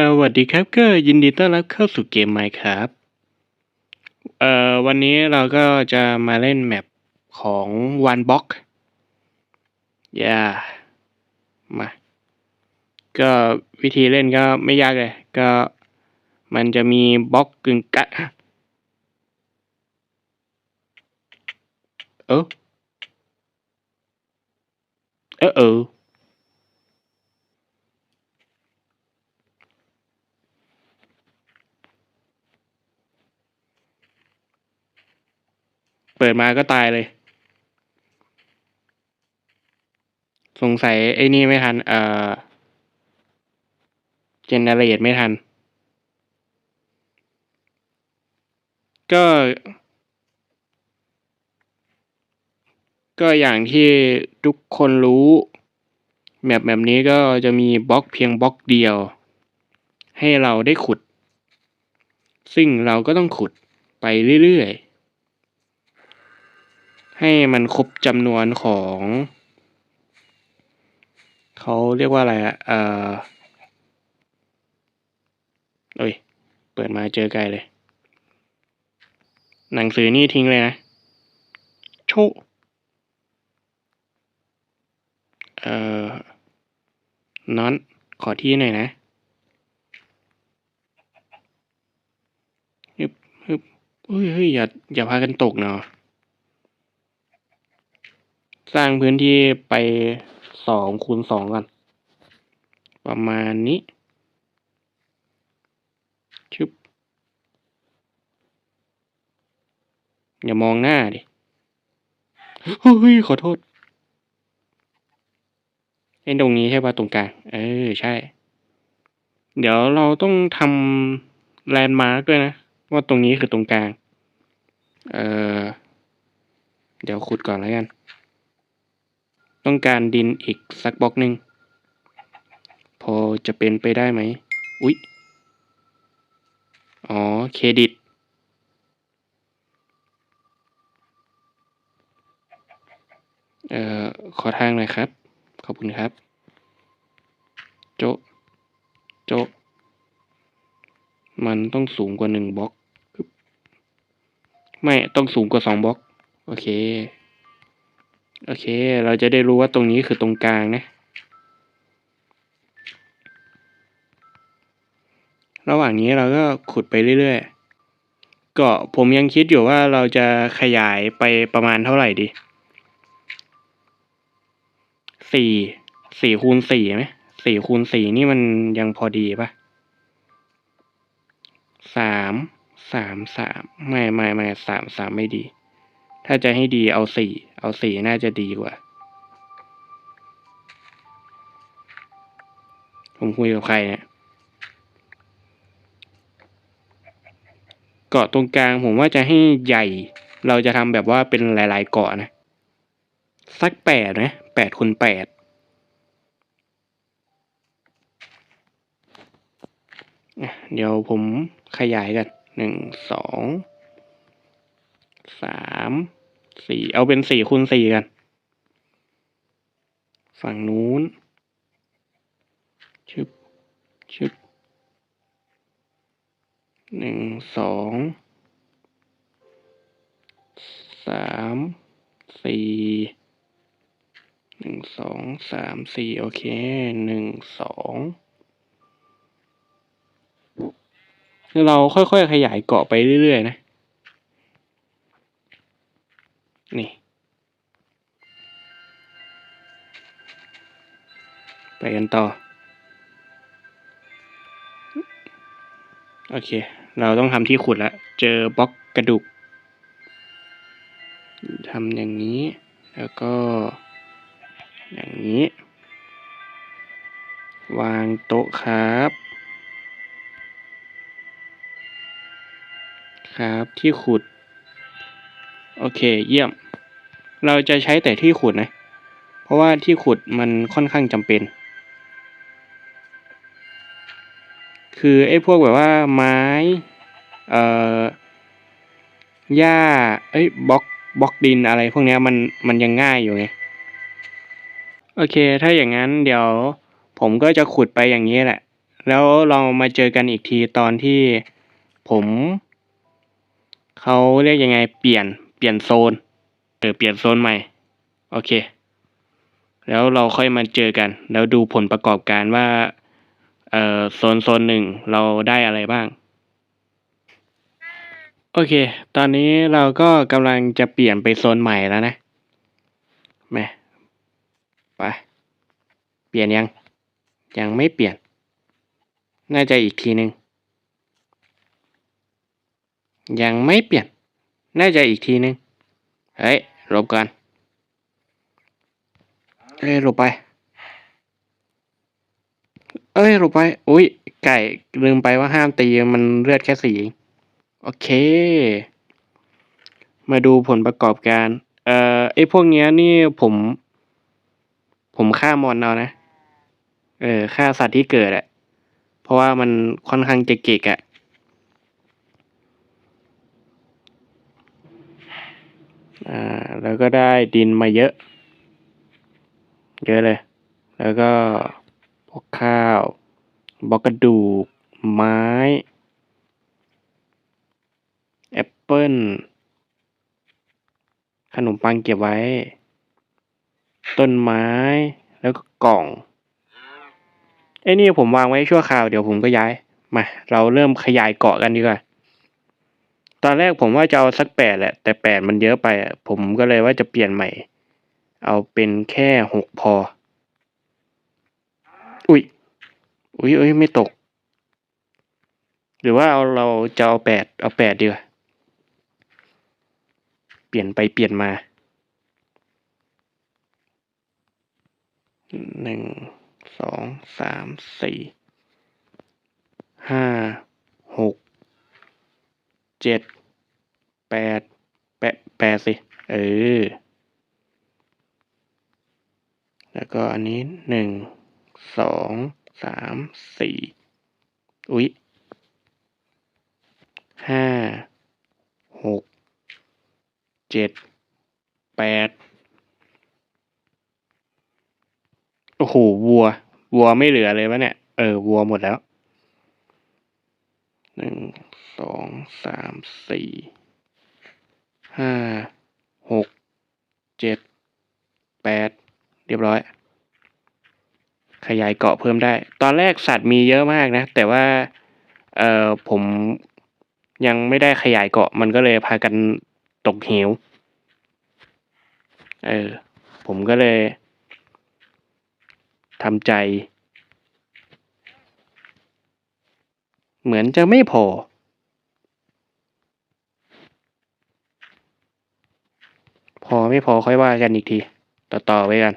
สวัสดีครับก็ยินดีต้อนรับเข้าสู่เกม Minecraft เอ่อวันนี้เราก็จะมาเล่นแมปของ One Block อย่ามา ก็วิธีเล่นก็ไม่ยากเลย ก็มันจะมีบล็อกกึ่งกะเออเออเออ เปิดมาก็ตายเลย สงสัยไอ้นี่ไม่ทัน เอ่อ เจเนเรตไม่ทัน ก็ ก็อย่างที่ทุกคนรู้แมปแบบนี้ก็จะมีบล็อกเพียงบล็อกเดียว ให้เราได้ขุด ซึ่งเราก็ต้องขุดไปเรื่อยๆ ให้มันครบจำนวนของ เขาเรียกว่าอะไรอะเอ่อเอ้ย เปิดมาเจอไกลเลย หนังสือนี่ทิ้งเลยนะ โชเอ่อนอน ขอที่หน่อยนะฮึบฮึบเฮ้ยเฮ้ยอย่า อย่าพากันตกเนาะ สร้างพื้นที่ไปสองคูณสองก่อนประมาณนี้ชึบอย่ามองหน้าดิ เฮ้ย ขอโทษเอ้ตรงนี้ใช่ป่ะตรงกลาง เออ ใช่ เดี๋ยวเราต้องทำแลนด์มาร์กด้วยนะ ว่าตรงนี้คือตรงกลาง เออ เดี๋ยวขุดก่อนแล้วกัน ต้องการดินอีกสักบล็อกหนึ่งพอจะเป็นไปได้ไหม อุ๊ย อ๋อ เครดิต เอ่อ ขอทางหน่อยครับ ขอบคุณครับ โจ โจ มันต้องสูงกว่าหนึ่งบล็อก ไม่ ต้องสูงกว่าสองบล็อก โอเค โอเค เราจะได้รู้ว่าตรงนี้คือตรงกลางนะ ระหว่างนี้เราก็ขุดไปเรื่อยๆ ก็ผมยังคิดอยู่ว่าเราจะขยายไปประมาณเท่าไหร่ดีสี่สี่คูณสี่ไหมสี่คูณสี่นี่มันยังพอดีปะสามสามสามไม่ไม่ไม่สามสามไม่ดี ถ้าจะให้ดีเอาสี่ เอาสีน่าจะดีกว่า ผมคุยกับใครเนี่ยเกาะตรงกลางผมว่าจะให้ใหญ่ เราจะทำแบบว่าเป็นหลาย ๆ เกาะนะ สักแปดนะแปดคูณแปดเดี๋ยวผมขยายกันหนึ่งสองสาม สี่เอาเป็นสี่คูณสี่กัน ฝั่งนู้น ชึบ ชึบ หนึ่ง สอง สาม สี่ หนึ่ง สอง สาม สี่ โอเค หนึ่ง สองเราค่อยๆ ขยายเกาะไปเรื่อยๆ นะ นี่ ไปกันต่อ โอเค เราต้องทำที่ขุดแล้วเจอบล็อกกระดูกทำอย่างนี้ แล้วก็ อย่างนี้ วางโต๊ะครับครับที่ขุด โอเค เยี่ยม เราจะใช้แต่ที่ขุดนะ เพราะว่าที่ขุดมันค่อนข้างจำเป็น คือไอ้พวกแบบว่าไม้ เอ่อ หญ้า เอ้ยบล็อกบล็อกดินอะไรพวกนี้มันมันยังง่ายอยู่ไง โอเค ถ้าอย่างนั้นเดี๋ยวผมก็จะขุดไปอย่างนี้แหละ แล้วเรามาเจอกันอีกทีตอนที่ผม เขาเรียกยังไงเปลี่ยน เปลี่ยนโซนเออเปลี่ยนโซนใหม่ โอเค แล้วเราค่อยมาเจอกัน แล้วดูผลประกอบการว่าเอ่อโซนโซนหนึ่งเราได้อะไรบ้าง โอเค ตอนนี้เราก็กำลังจะเปลี่ยนไปโซนใหม่แล้วนะแม่ไป เปลี่ยนยัง ยังไม่เปลี่ยน น่าจะอีกทีหนึ่งยังไม่เปลี่ยน น่าจอีกทีหนึ่งเฮ้ยหลบก่อนเอ้ยหลบไป เอ้ยหลบไป อุ้ย ไก่ลืมไปว่าห้ามตีมันเลือดแค่สีโอเค มาดูผลประกอบการ เอ่อไอพวกเนี้ยนี่ผม ผมฆ่ามอนเอานะ เออฆ่าสัตว์ที่เกิดอะเพราะว่ามันค่อนข้างจะเก่กอะ อ่าแล้วก็ได้ดินมาเยอะ เยอะเลย แล้วก็พวกข้าวบล็อกกระดูก ไม้ แอปเปิลขนมปังเก็บไว้ ต้นไม้ แล้วก็กล่องไอ้นี่ผมวางไว้ชั่วคราว เดี๋ยวผมก็ย้าย มา เราเริ่มขยายเกาะกันดีกว่า ตอนแรกผมว่าจะเอาสักแปดแหละ แต่แปดมันเยอะไปอะผมก็เลยว่าจะเปลี่ยนใหม่ เอาเป็นแค่หกพอ อุ้ยอุ้ยอุ้ยไม่ตก หรือว่าเอาเราจะเอาแปดเอาแปดดีกว่าเปลี่ยนไปเปลี่ยนมาหนึ่งสองสามสี่ห้าหก เจ็ดแปดแปดแปดสิ เออ แล้วก็อันนี้หนึ่งสองสามสี่อุ๊ยห้าหกเจ็ดแปดโอ้โหวัว วัวไม่เหลือเลยวะเนี่ย เออ วัวหมดแล้วหนึ่ง สองสามสี่ห้าหกเจ็ดแปดเรียบร้อย ขยายเกาะเพิ่มได้ ตอนแรกสัตว์มีเยอะมากนะ แต่ว่าเออผมยังไม่ได้ขยายเกาะมันก็เลยพากันตกเหวเออผมก็เลยทำใจ เหมือนจะไม่พอ พอ ไม่พอค่อยว่ากันอีกที ต่อต่อไว้กัน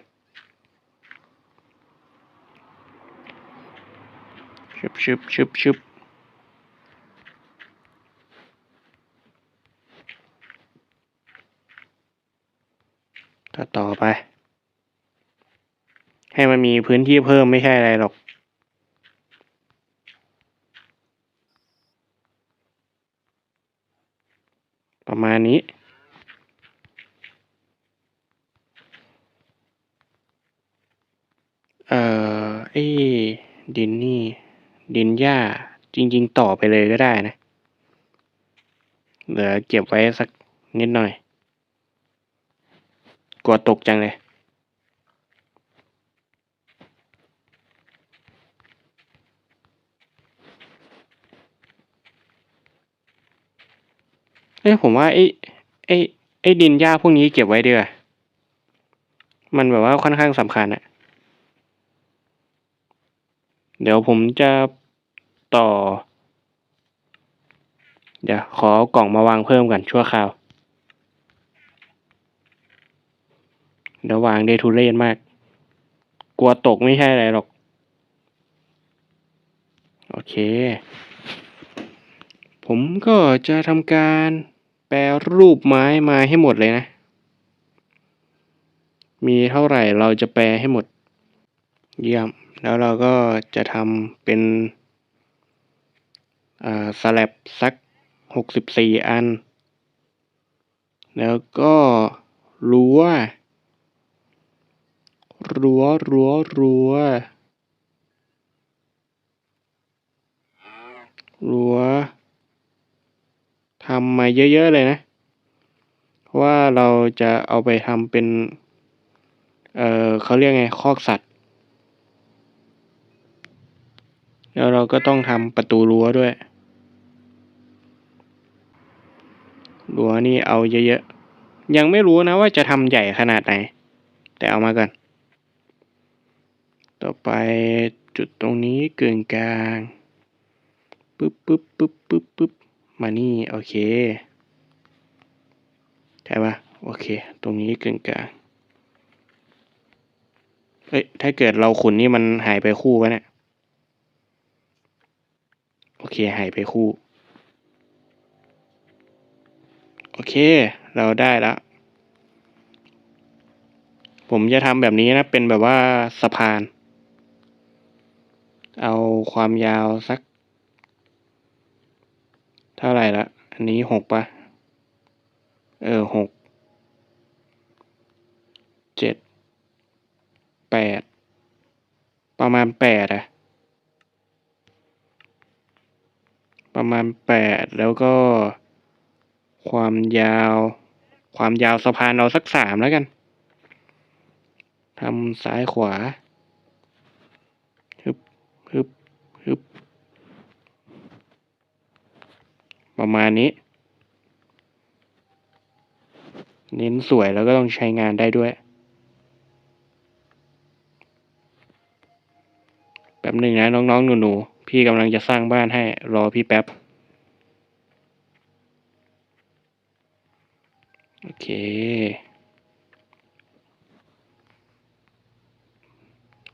ชึบชึบชึบชึบต่อต่อไป ให้มันมีพื้นที่เพิ่มไม่ใช่อะไรหรอก ประมาณนี้ เอ่อไอ้ดินนี่ ดินหญ้า จ ริง ๆ ต่อไปเลยก็ได้นะ เหลือเก็บไว้สักนิดหน่อย กลัวตกจังเลยเอ้ยผมว่าไอ้ไอ้ไอ้ดินหญ้าพวกนี้เก็บไว้ดีกว่ามันแบบว่าค่อนข้างสำคัญอะเดี๋ยวผมจะ ต่อ เดี๋ยวขอกล่องมาวางเพิ่มก่อนชั่วคราว เดี๋ยววางได้ทุเรศมาก กลัวตกไม่ใช่อะไรหรอก โอเค ผมก็จะทำการแปรรูปไม้มาให้หมดเลยนะ มีเท่าไหร่เราจะแปลให้หมด เยี่ยม แล้วเราก็จะทำเป็น สลับสักหกสิบสี่อัน แล้วก็รั้ว รั้ว รั้ว รั้ว รั้วทำมาเยอะ ๆ เลยนะเพราะว่าเราจะเอาไปทำเป็น เออเขาเรียกไง คอกสัตว์ แล้วเราก็ต้องทำประตูรั้วด้วย รัวนี่เอาเยอะๆ ยังไม่รู้นะว่าจะทำใหญ่ขนาดไหน แต่เอามาก่อน ต่อไปจุดตรงนี้กึ่งกลางปึ๊บปึ๊บปึ๊บปึ๊บปึ๊บมานี่ โอเคใช่ปะโอเค ตรงนี้กึ่งกลางเอ้ยถ้าเกิดเราขุนนี่มันหายไปคู่วะเนี่ย โอเค หายไปคู่ โอเค เราได้แล้วผมจะทำแบบนี้นะ เป็นแบบว่าสะพาน เอาความยาวสัก เท่าไหร่ละ อันนี้หกปะเออหก เจ็ด แปด ประมาณแปดอะประมาณแปดแล้วก็ ความยาว ความยาวสะพานเอาสักสามแล้วกันทำซ้ายขวาฮึบฮึบฮึบประมาณนี้ เน้นสวยแล้วก็ต้องใช้งานได้ด้วย แป๊บหนึ่งนะน้องๆหนูๆพี่กำลังจะสร้างบ้านให้รอพี่แป๊บ โอ เค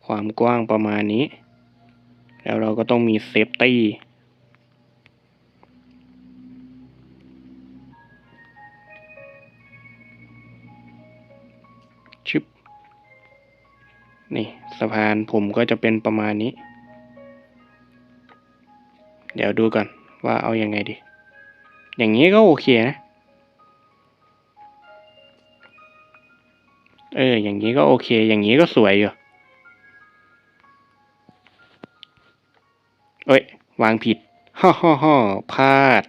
ความกว้างประมาณนี้ แล้วเราก็ต้องมีเซฟตี้ชึบ นี่สะพานผมก็จะเป็นประมาณนี้ เดี๋ยวดูก่อนว่าเอาอยัางไงดี อย่างนี้ก็โอเคนะ เออ อย่างนี้ก็โอเค อย่างนี้ก็สวยอยู่เอ้ย วางผิดฮ่อฮ่อฮ่อพลาด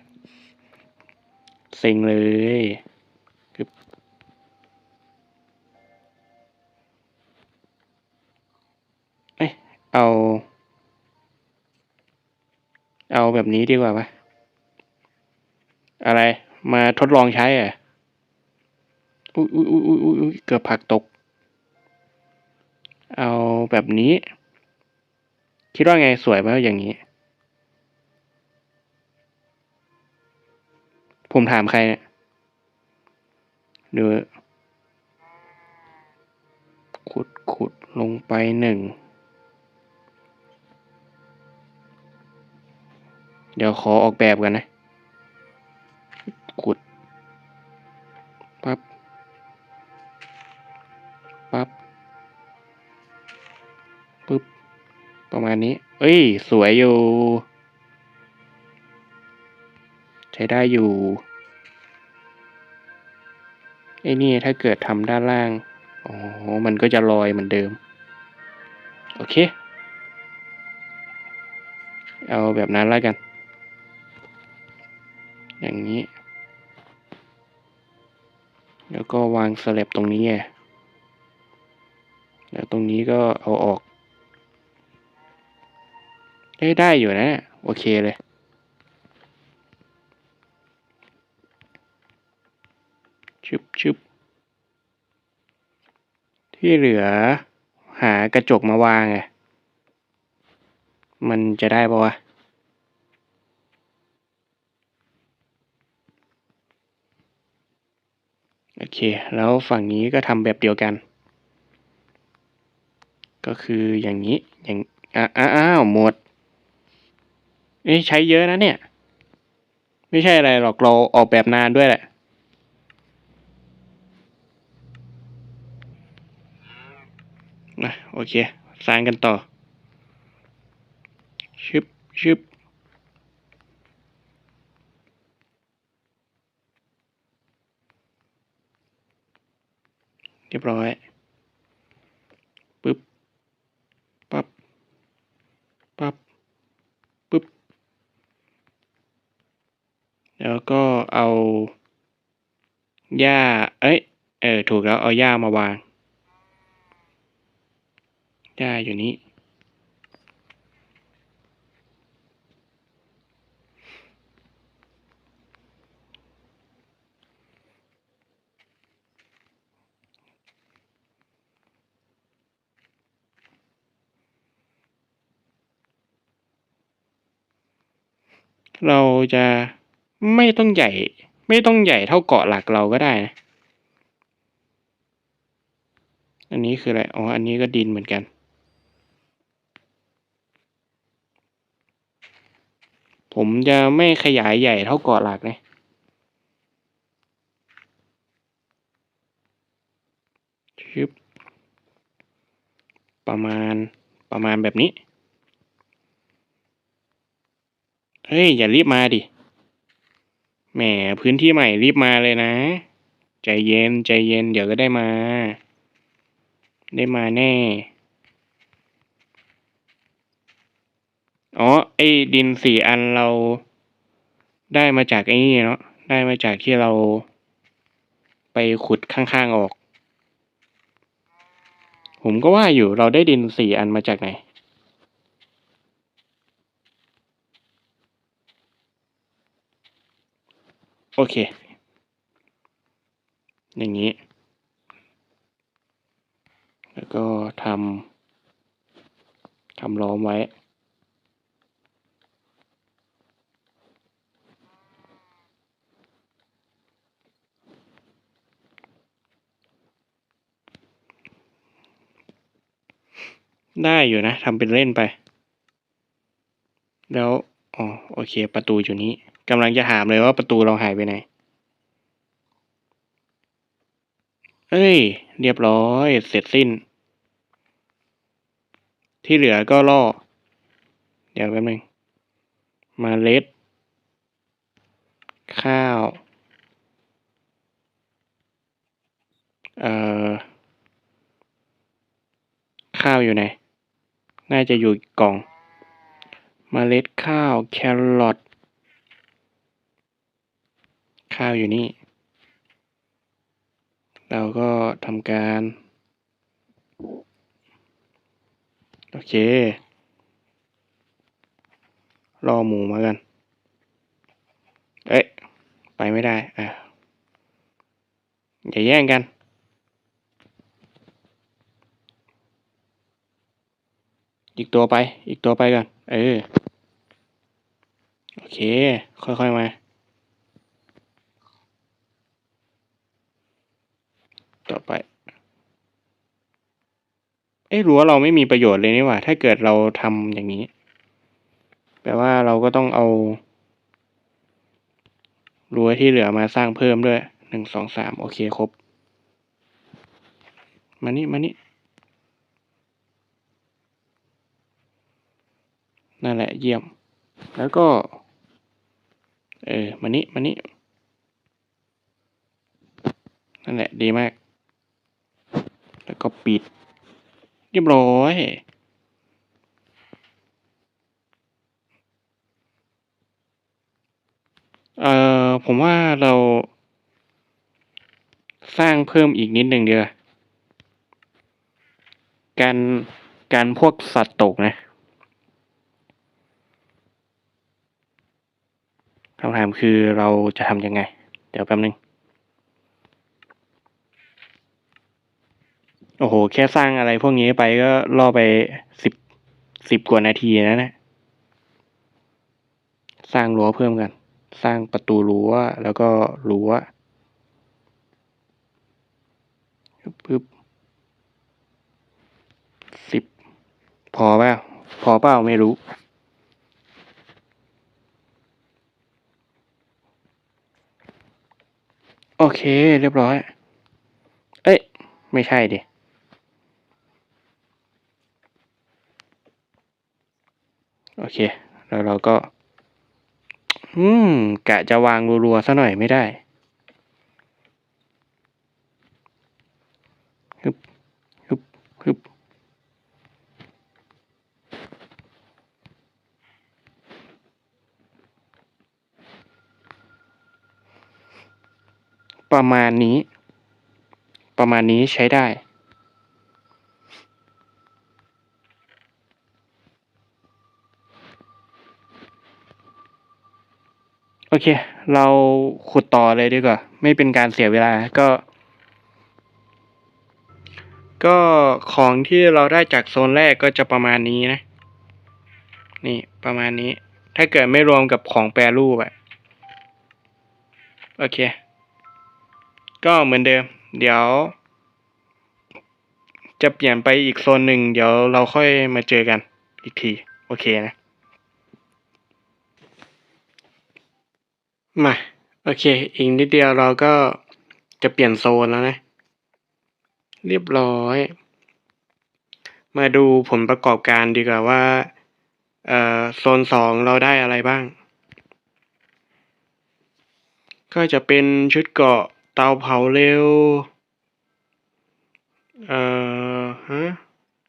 เซ็งเลยเอ้ย เอา เอาแบบนี้ดีกว่าปะอะไร มาทดลองใช้อะ อุ้ยอุ้ยอุ้ยอุ้ยอุ้ยเกือบผลักตก เอาแบบนี้ คิดว่าไงสวยไหมอย่างนี้ ผมถามใครเนี่ยดูขุดขุดลงไปหนึ่ง เดี๋ยวขอออกแบบกันนะ ขุด ประมาณนี้ เอ้ย สวยอยู่ ใช้ได้อยู่ ไอ้นี่ถ้าเกิดทำด้านล่าง อ๋อ มันก็จะลอยเหมือนเดิม โอเค เอาแบบนั้นแล้วกัน อย่างนี้ แล้วก็วางสลับตรงนี้ แล้วตรงนี้ก็เอาออก ได้ได้อยู่นะ โอเคเลย ชึบชึบที่เหลือ หากระจกมาวางไงมันจะได้ปะวะโอเค แล้วฝั่งนี้ก็ทำแบบเดียวกัน ก็คืออย่างนี้ อย่างอ้าอ้าวหมด เอ้ยใช้เยอะนะเนี่ย ไม่ใช่อะไรหรอกเราออกแบบนานด้วยแหละ นะโอเค สร้างกันต่อ ชึบชึบเรียบร้อย ปึ๊บ ปั๊บ ปั๊บ ปึ๊บ แล้วก็เอาหญ้า เอ้ย เออ ถูกแล้ว เอาหญ้ามาวาง หญ้าอยู่นี้ เราจะ ไม่ต้องใหญ่ ไม่ต้องใหญ่เท่าเกาะหลักเราก็ได้นะ อันนี้คืออะไร อ๋อ อันนี้ก็ดินเหมือนกัน ผมจะไม่ขยายใหญ่เท่าเกาะหลักนะชึบประมาณประมาณแบบนี้ เฮ้ย อย่ารีบมาดิ แหมพื้นที่ใหม่รีบมาเลยนะ ใจเย็นใจเย็นเดี๋ยวก็ได้มา ได้มาแน่ อ๋อ ไอ้ดินสี่อันเราได้มาจากไอ้นี่เนาะได้มาจากที่เราไปขุดข้างๆออก ผมก็ว่าอยู่เราได้ดินสี่อันมาจากไหน โอเค อย่างนี้ แล้วก็ทำทำล้อมไว้ ได้อยู่นะทำเป็นเล่นไป แล้ว โอเค ประตูอยู่นี้กำลังจะถามเลยว่าประตูเราหายไปไหน เอ้ย เรียบร้อย เสร็จสิ้น ที่เหลือก็ล่อ เดี๋ยวแป๊บนึง มาเล็ด ข้าว เอ่อ ข้าวอยู่ไหน น่าจะอยู่กล่อง มาเล็ดข้าวแครอทข้าวอยู่นี่ เราก็ทำการ โอเค รอหมูมากัน เอ๊ะ ไปไม่ได้ อะ อย่าแย่งกัน อีกตัวไป อีกตัวไปก่อน เออ โอเค ค่อยๆมา ต่อไป เอ้รั้วเราไม่มีประโยชน์เลยนี่หว่า ถ้าเกิดเราทำอย่างนี้ แปลว่าเราก็ต้องเอารั้วที่เหลือมาสร้างเพิ่มด้วย หนึ่งสองสาม โอเค ครบ มานี่ มานี่ นั่นแหละเยี่ยม แล้วก็ เออมานี่มานี่นั่นแหละดีมาก แล้วก็ปิด เรียบร้อยเอ่อผมว่าเรา สร้างเพิ่มอีกนิดหนึ่งเดียวการการพวกสัตว์ตกนะ คำถามคือเราจะทำยังไง เดี๋ยวแป๊บนึง โอ้โห แค่สร้างอะไรพวกนี้ไปก็ล่อไปสิบสิบกว่านาทีแล้วนะ สร้างรั้วเพิ่มกัน สร้างประตูรั้วแล้วก็รั้วปึ๊บสิบพอเปล่าพอเปล่าไม่รู้ โอเค เรียบร้อย เอ้ย ไม่ใช่ดิ โอเค แล้วเราก็ อืม กะจะวางรัวๆซะหน่อยไม่ได้ ฮึบ ฮึบ ฮึบ โประมาณนี้ ประมาณนี้ใช้ได้ โอเค เราขุดต่อเลยดีกว่า ไม่เป็นการเสียเวลาก็ ก็ของที่เราได้จากโซนแรกก็จะประมาณนี้นะ นี่ประมาณนี้ ถ้าเกิดไม่รวมกับของแปรรูปอะโอเค ก็เหมือนเดิม เดี๋ยว จะเปลี่ยนไปอีกโซนหนึ่ง เดี๋ยวเราค่อยมาเจอกันอีกที โอเคนะ มา โอเค อีกนิดเดียวเราก็จะเปลี่ยนโซนแล้วนะ เรียบร้อย มาดูผลประกอบการดีกว่าว่าโซนสองเราได้อะไรบ้าง ก็จะเป็นชุดเกาะ เตาเผาเร็ว เอ่อฮะ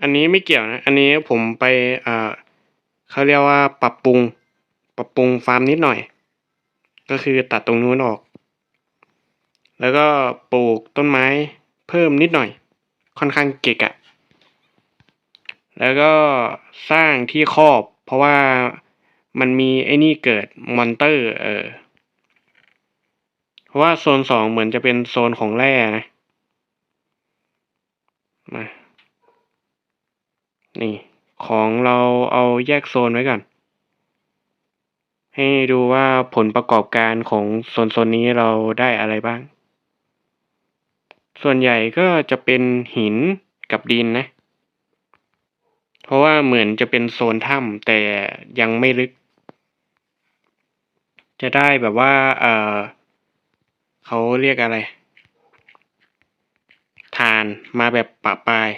อันนี้ไม่เกี่ยวนะ อันนี้ผมไป เอ่อเขาเรียกว่าปรับปรุง ปรับปรุงฟาร์มนิดหน่อย ก็คือตัดตรงนู้นออก แล้วก็ปลูกต้นไม้เพิ่มนิดหน่อย ค่อนข้างเกะกะ แล้วก็สร้างที่ครอบ เพราะว่ามันมีไอ้นี่เกิดมอนเตอร์ เออ เพราะว่าโซนสองเหมือนจะเป็นโซนของแร่นะมานี่ ของเราเอาแยกโซนไว้ก่อน ให้ดูว่าผลประกอบการของโซนโซนนี้เราได้อะไรบ้าง ส่วนใหญ่ก็จะเป็นหินกับดินนะ เพราะว่าเหมือนจะเป็นโซนถ้ำแต่ยังไม่ลึก จะได้แบบว่า เอ่อ เขาเรียกอะไรฐานมาแบบปะปลาย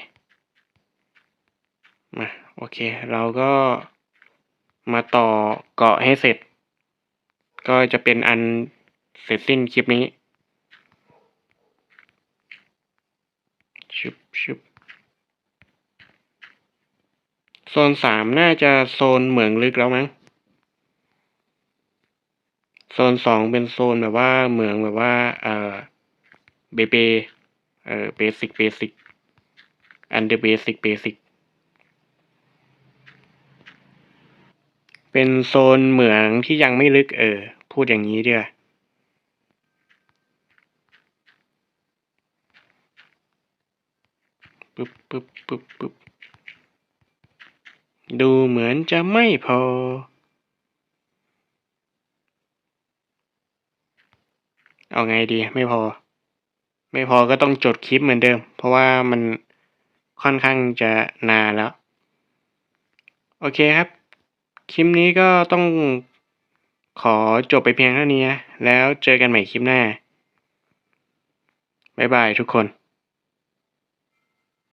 มาโอเค เราก็มาต่อเกาะให้เสร็จ ก็จะเป็นอันเสร็จสิ้นคลิปนี้ชึบชึบโซนสามน่าจะโซนเหมืองลึกแล้วมั้ง โซนสองเป็นโซนแบบว่าเหมืองแบบว่าเอ่อเบเบเอ่อเบสิกเบสิกอันเดอร์เบสิกเบสิกเป็นโซนเหมืองที่ยังไม่ลึกเออ พูดอย่างนี้ดีกว่าปึ๊บปึ๊บปึ๊บปึ๊บดูเหมือนจะไม่พอ เอาไงดีไม่พอ ไม่พอก็ต้องจดคลิปเหมือนเดิม เพราะว่ามันค่อนข้างจะนานแล้ว โอเคครับ คลิปนี้ก็ต้องขอจบไปเพียงเท่านี้ แล้วเจอกันใหม่คลิปหน้า บ๊ายบายทุกคน